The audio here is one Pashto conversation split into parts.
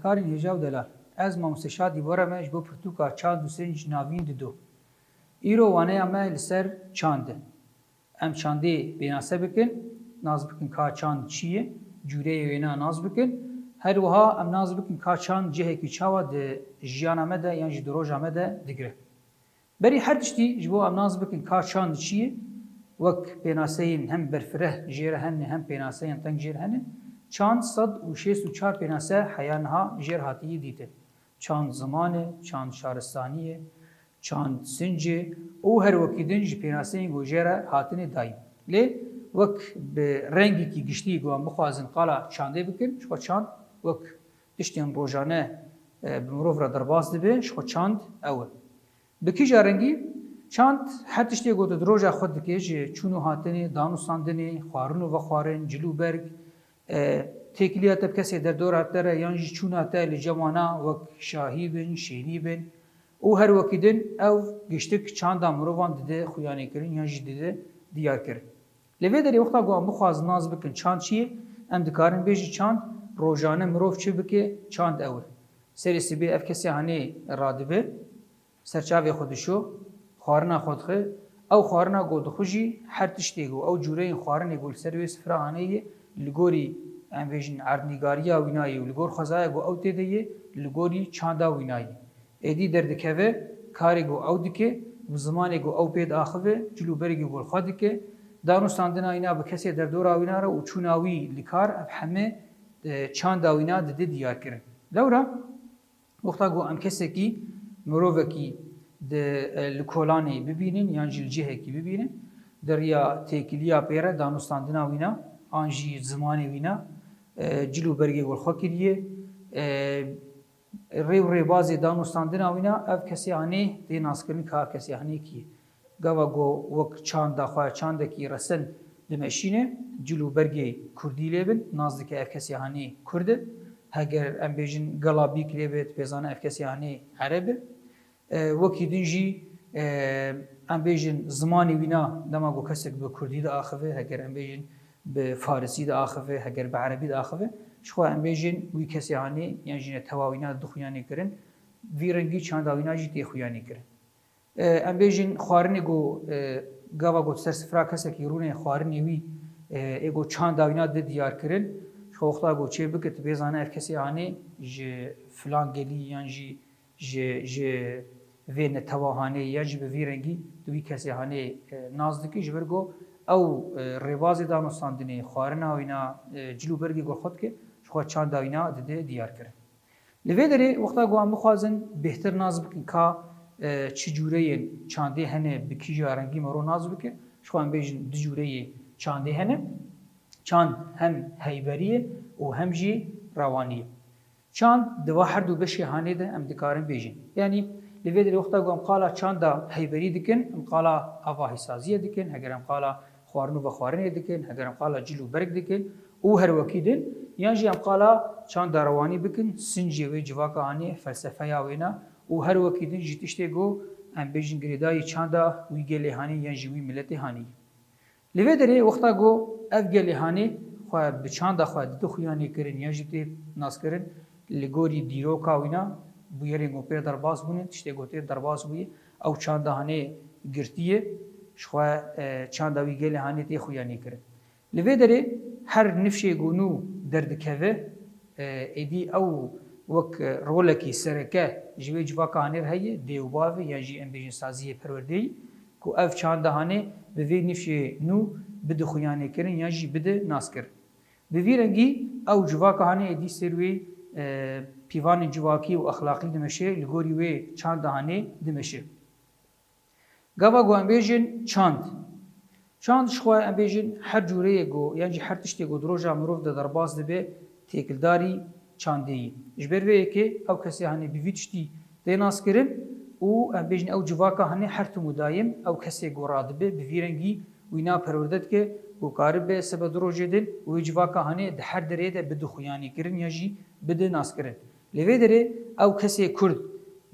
serkarên hêja û delal ez mamosteşa dîwara me ji bo pirtûka çand û serên jinavîn dido. Îro waneya me li ser çand e. Em çandê bênase bikin, naz bikin ka çand çi ye, cûreyê wêna naz bikin. Her wiha em naz bikin ka çand cihekî çawa di jiyana me de yan ji di roja me de digire. Berî her tiştî ji bo em naz bikin ka çand çi ye, wek pênaseyên hem berfireh jêre hene hem pênaseyên teng jêre hene, چند صد و شیست و چار پیناسه حیانها جر هاتیه دیته چند زمانه چند شارستانیه چند سنجه او هر وکیدن جی پیناسه این گوجه را هاتنه دایم لی وک به رنگی که گشتی گوان بخوازن قالا چانده بکن شو چند وک تشتین روزانه به مروف را درباز دبه شو چند اول بکی جا رنگی چند هر تشتی گوته دروژا خود دکه جی چونو هاتنه دانو ساندنه خوارنو و خوارن جلو برگ تێکلیاتە کەسێ دەردۆراتەرە یانژی چووناتە لە جەوانە وەک شاهی بن شینی بن و هەروەکی دن ئەو گشتک چاندا مرۆڤان ددە خویانێکردن یانژی ددە دیارکرد لەوێ دەری وەختا گوان بخواز ناز بکن چاند چیە ئەم دکارن بێژی چاند ڕۆژانە مرۆڤ چی بکێ چاند ئەور سری سبێ ئەف کەسی هەنێ ڕادبێ سەرچاوێ خودشۆ خواردنا خودخێ ئەو خواردنا گۆدخژی هەر تشتێک و ئەو جوورەی خواردنی گولسەروێ سفرانەیە لگوری ام بیژن اردنگاری او وینای لگور خزای گو او تی دی لگوری چاندا وینای ادی دردکوه کاری گو او دکه زمانی گو او پید اخوه جلو برگی گو خود که دانوستاندن اینا به کسی در دور اوینا را او چوناوی لکار اب همه چاندا وینا د دی دیار کرن لورا وقتا گو ام کسی کی مروه کی د لکولانی ببینین یا جلجه کی ببینین دریا تکلیه پیره دانوستاندن اوینا آن جی زمانی وینا جلو برگی گل خواه کریه ری و ری بازی دانستاندن آوینا اف کسی آنی دی ناسکرین که کسی آنی کی گوا گو وک چاند خواه چاند کی رسن دمشینه جلو برگی کردی لیبن نازدک اف کسی آنی کردن هەگەر ئەم بێژین گەڵابی کرێبێت پێزانە ئەفکەسییانەی عەرەبێ وەکی دنجی ئەم بێژین زمانی وینا دەما بۆ کەسێک بە کوردی دا ئاخەوێ هەگەر ئەم بێژین به فارسی دا آخفه هگر به عربی دا آخفه شخوا ام بیجین وی کسی هانی یعنی جین تواوینا دخویانی کرن وی رنگی چانداوینا جی دخویانی کرن ام بیجین خوارنی گو گاوا گو سر سفرا کسی که رونه خوارنی وی ایگو چانداوینا دی دیار کرن شخوا اخلا گو چه بکت بیزانه هر کسی هانی جی فلان گلی یعنی جی جی وی نتواهانه یا جی به وی رنگی دوی کسی هانی ناز دکی جبرگو او رواز دانستاندنی خوارنا وینا جلو برگی گل خود که شخوا چند وینا دده دیار کرد لوی داره وقتا گوان بخوازن بهتر ناز بکن که چجوره چانده هنه بکی جارنگی مرو ناز بکن شخوان بیجن دجوره چانده هنه چاند هم هیبریه و هم جی روانیه چاند دوا هر دو بشی هانه ده ام دکارن بیجن یعنی لوی داره وقتا گوان قالا چانده هیبری دکن ام قالا آواهی سازیه دکن اگر ام قالا خوارنو و خوارنه دکن هدرم قالا جلو برگ دکن او هر وکی دن یان جی قالا چان داروانی بکن سنجی و جواکا آنی فلسفه یا وینا او هر وکی دن جی تشتی گو ام بیجن گریدای چان دا وی گلی هانی یان جی وی ملت هانی لیوه دره وقتا گو اف گلی هانی خواه بچان دا خواه دو خویانی کرن یان جی تی ناس کرن لگوری دیروکا وینا بو یرین گو پیر درباز بونه تشتی گو تیر درباز بویه او چان دهانه گرتیه شخوا چاندا وی گل هانی تی خو یانی کرد لوی دره هر نفشه گونو درد کهوه ایدی او وک رولکی سرکه جوی جوا کانر هی دیو باوی یا جی ام بیجن سازی پروردی کو اف چاندا هانی به وی نفشه نو بده خو یانی کرن یا جی بده ناس کرن به وی رنگی او جوا کهانی ایدی سروی پیوان جواکی و اخلاقی دمشه لگوری وی چاندا هانی دمشه گاوا گو امبیژن چاند چاند شخوا امبیژن هر جوره گو یعنی هر تشتی گو دروژا مروف ده درباز ده به تیکلداری چانده ای جبر وی که او کسی هنی بیوی تشتی ده ناس کرن او امبیژن او جواکا هنی هر تو مدایم او کسی گو راد به بیویرنگی وینا پروردت که گو کارب به سبه دروژه دن او جواکا هنی ده هر دره ده بده خویانی کرن یا جی بده ناس کرن لیوی دره او کسی کرد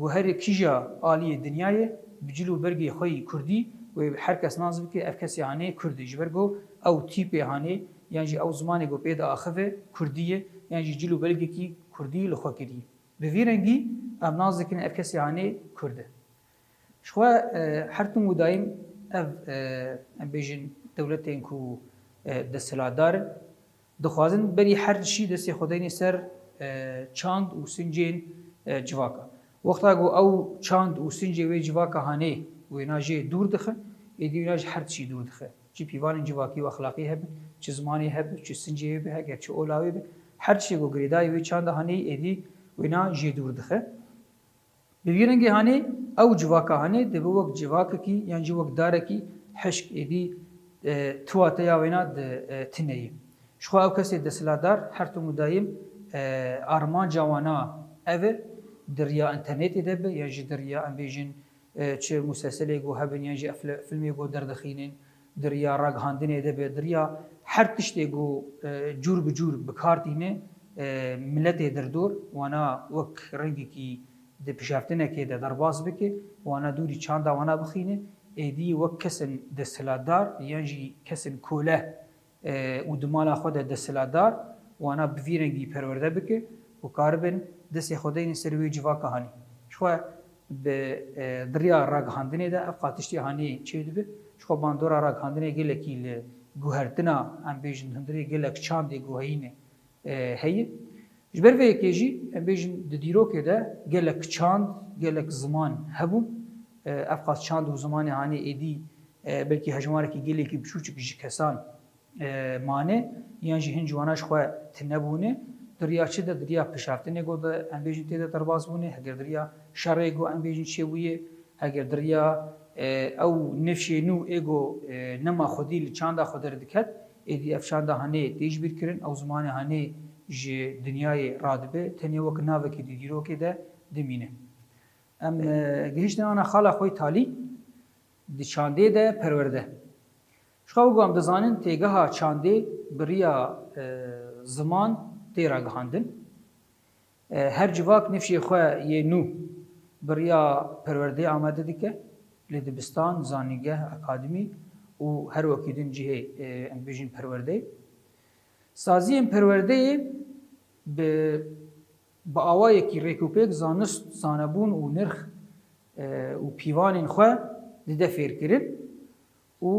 گو هر کیجا آلی دنیای بجلو برگی خوی کردی و هر کس ناز بکی اف کسی هانه کردی جبر گو او تیپ هانه یعنی جی او زمانه گو پیدا آخفه کردیه یعنی جی جلو برگی کی کردی لخوا کردی به وی رنگی ام ناز دکن اف کسی هانه کرده شخوا هر تون دایم اف ام بیجن دولتین کو دستلادار دخوازن بری هر شی دستی خدای سر چاند و سنجین جواکا وقتا گو او چاند و سنج وی جوا کهانه و ایناج دور دخه ایدی ایناج هر چی دور دخه چی پیوان جواکی و اخلاقی هب چی زمانی هب چی سنج هب هگر چی اولاوی هب هر چی گو گریدای وی چاند هانی ایدی و اینا جی دور دخه ببینن هانی او جواکا هانی دبو وقت جواکا کی یعنی جو وقت داره کی حشک ایدی تواته یا وینا تنهی شخوا او کسی دسلادار هر تو مدایم آرمان جوانا اوه دریا انترنتی دبه یا جی دریا ام بیجن چه مسلسلی گو هبن یا جی فیلمی گو دردخینن دریا راگ هاندنی دبه دریا هر تشتی گو جور بجور بکار دینه ملت دردور وانا وک رنگی کی د پیشافتنه کې د درواز بکې وانا دوری چاندا وانا بخینه ایدی وک کسن د سلادار یانجی کسن کوله او د مالا خود د سلادار وانا بویرنګي پرورده بکې ukarbin destê Xwedeyên serwî civaka hanî. Çixwe bi diriya raghandinê de ev qatiştî haniyê çê dibe, Çixwe bandora raghandinê gelekî li guhertina em bêjin hundirê gelek çandê guheyînê heye. Ji ber vêyekê jî em bêjin di dîrokê de gelek çand, gelek ziman hebûn, ev qas çand û zimanê hanî êdî belkî hejmarekî gelekî biçûçik ji kesan mane yan jî hin ciwana ji xwe tinebûne دریاچه د دریا پشافتنه گو د انبیژن تی د درواز بونه هګر دریا شره گو انبیژن چویه هګر دریا او نفشی نو ایگو نما خودی لچاند خودر دکت ایدی افشان دهانه دیج بیر کرن او زمان هانه جی دنیای رادبه تنی وک ناوه کی دیرو کی ده دمینه ام گهشت انا خاله خو تالی د چاندې ده پرورده شخو ګام د زانن تیګه چاندې بریا زمان ديرا گهاندن هر جواک نفشی خو یه نو بریا پرورده آمده دیگه لدبستان زانیگه اکادمی و هر وکی دن جهه امبیجین پرورده سازی پرورده به با آوایەکی ڕێکوپێک زانست زانەبوون و نرخ و پیوانین خوێ ددە فێرکردن و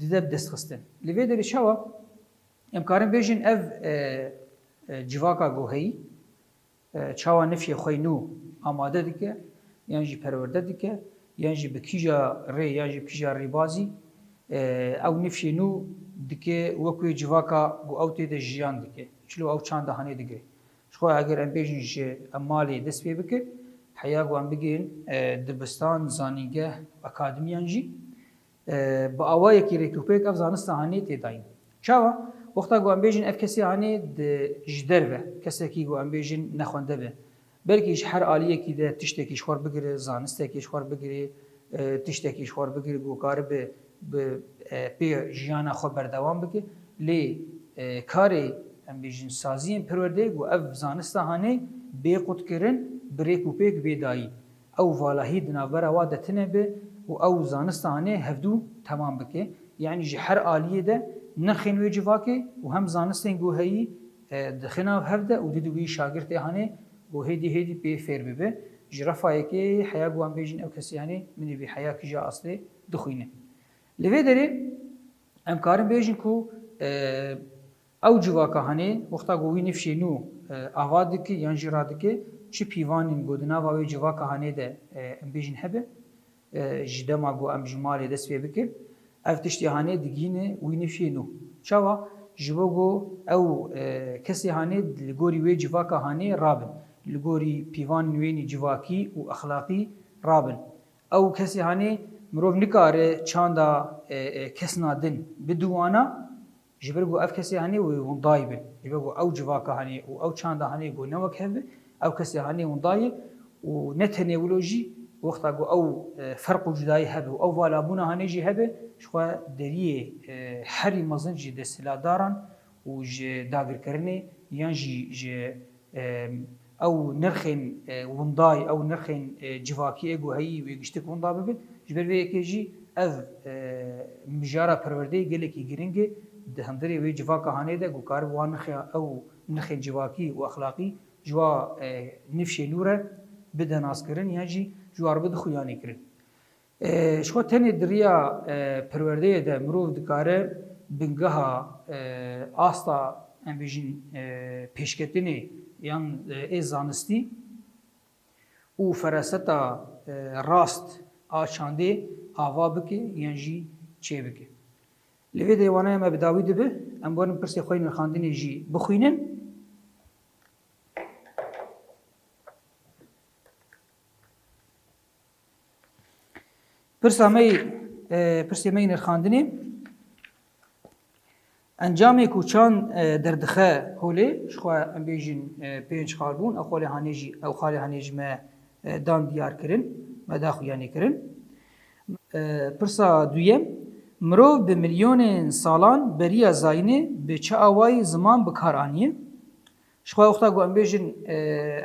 ددە دەستخستن لەوێ دەریشەوە Emkarin bêjin ev e, e, civaka guheyî e, çawa nifyê xwe nû amade dike yan jî perwerde dike yan jî bi kîja rê yan jî kîja rêbazî ew nifyê nû dike wek wê civaka gu ew tê de jiyan dike çilo ew çanda hanê digre xwe eger em bêjin ji em malê dest pê bikir heya wan bigên dirbistan zanîngeh akademiyan jî bi awayekî rêkûpêk ev zanistan hanê tê dayîn çawa وەختا گوانبێژین ئەف کەسی هاانێ ji دەربە کەسێکی گوانبێژین نەخواندە بێ بەرکیش هەر عالیەکی دە تشتێکی شوار بگرێ زانستێکی شوار بگرێ تشتێکی شوار بگیر گۆکار بێ پێ ژیانە خۆ بەردەوام بکە لێ کارێ ئەمبێژین سازیین پروەردێک و ئەف زانستە هاانێ بێ قوتکردن برێک و پێک بێدایی ئەو ڤالهی دنابەرەوا دەتنە بێ و ئەو زانستانێ هەفتوو تەمام بکێ یعنی ji هەر عالیە دە نخین وی جواکی و هم زانستین گوهی دخنا هفده و دیدو وی شاگرد هانه و هدی هدی پی فیر ببه جرفا یکی حیا گوان بیجین او کسی یعنی منی بی حیا کی جا اصلی دخوینه لوی دری ام کارم بیجین کو او جواکا هانه وقتا گوی نفشی نو آوا دکی یان جرا دکی چی پیوانین گودنا و وی جواکا هانه ده ام بیجین هبه جدما گو ام جمالی دست بی بکر ev tiştîhanê digîne wî nifiyê nû. Çawa ji bo got ew e, kesê hanê li gorî wê civaka hanê rabin. Li gorî pîvan nûyenî civakî û exlaqî rabin. Ew kesê hanê mirov nikare çanda e, e, kesna din biduwana ji ber got ev kesê hanê wê hûn dayî bin. Ji ber got ew civaka hanê û ew çanda hanê got newek hebe ew kesê hanê hûn dayî û ne tenê wilo jî وقتا گو او فرق و جدایی هبه او والابونه هانه جی هبه شخوا دریه هری مزن جی دستلا دارن و جی داگر کرنه یان جی جی او نرخن وندای او نرخن جواکی اگو هایی و اگشتک وندا ببه جبر به یکی جی از مجاره پرورده گله کی گرنگه ده همدری وی جواکا هانه ده گو کار وان او نرخن جواکی و اخلاقی جوا نفش نوره بده ناسکرن یان جی جواربه د خو یانې کړن شو tenê diriya perwerdeyê de mirov dikare bingeha asta em bijin pêşketinê yan ê zanistî û fereseta rast a çandê ava bike yan jî çê bike. Li vê dêwanaya me bidawî dibe em barin pirsê xwe nirxandinê jî bixwînin Pirsa me e, pirsê me nirxandinê Encamê ku çan derdixe holê ji xwe em bêjin pênc xarbûn ew xalê hanê jî ew xalê hanê ji me dan diyar kirin me da xuyanê kirin. Pirsa duyem mirov bi milyonên salan beriya zayînê bi çi awayî ziman bikaranîye. Ji xwe wexta ku em bêjin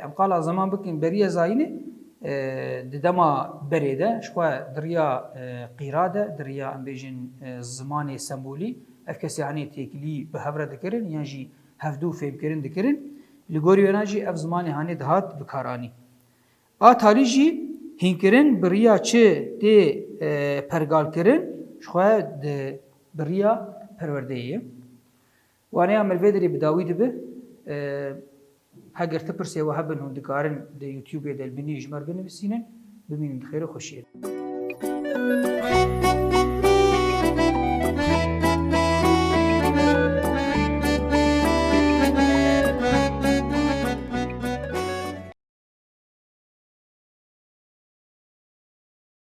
em qala ziman bikin beriya zayînê di dema berê de ji xwe diriya e, qîra de diriya em bêjin e, zimanê sembolî ev kesî henê têkilî bi hev re dikirin yan jî hevdû fêmkirin dikirin li gorî wêran jî ev zimanê hanê dihat bikaranî. A tarî jî hînkirin biriya çi tê e, pergalkirin ji xwe di biriya perwerdeyê ye. Waneya mervê derê bidawî dibe اگر تپرسێەوە هەبن هەندکارن لە یوتیوبێ دەلبنی ژمەر بنووسینن ببینن خێرە خۆشیێن.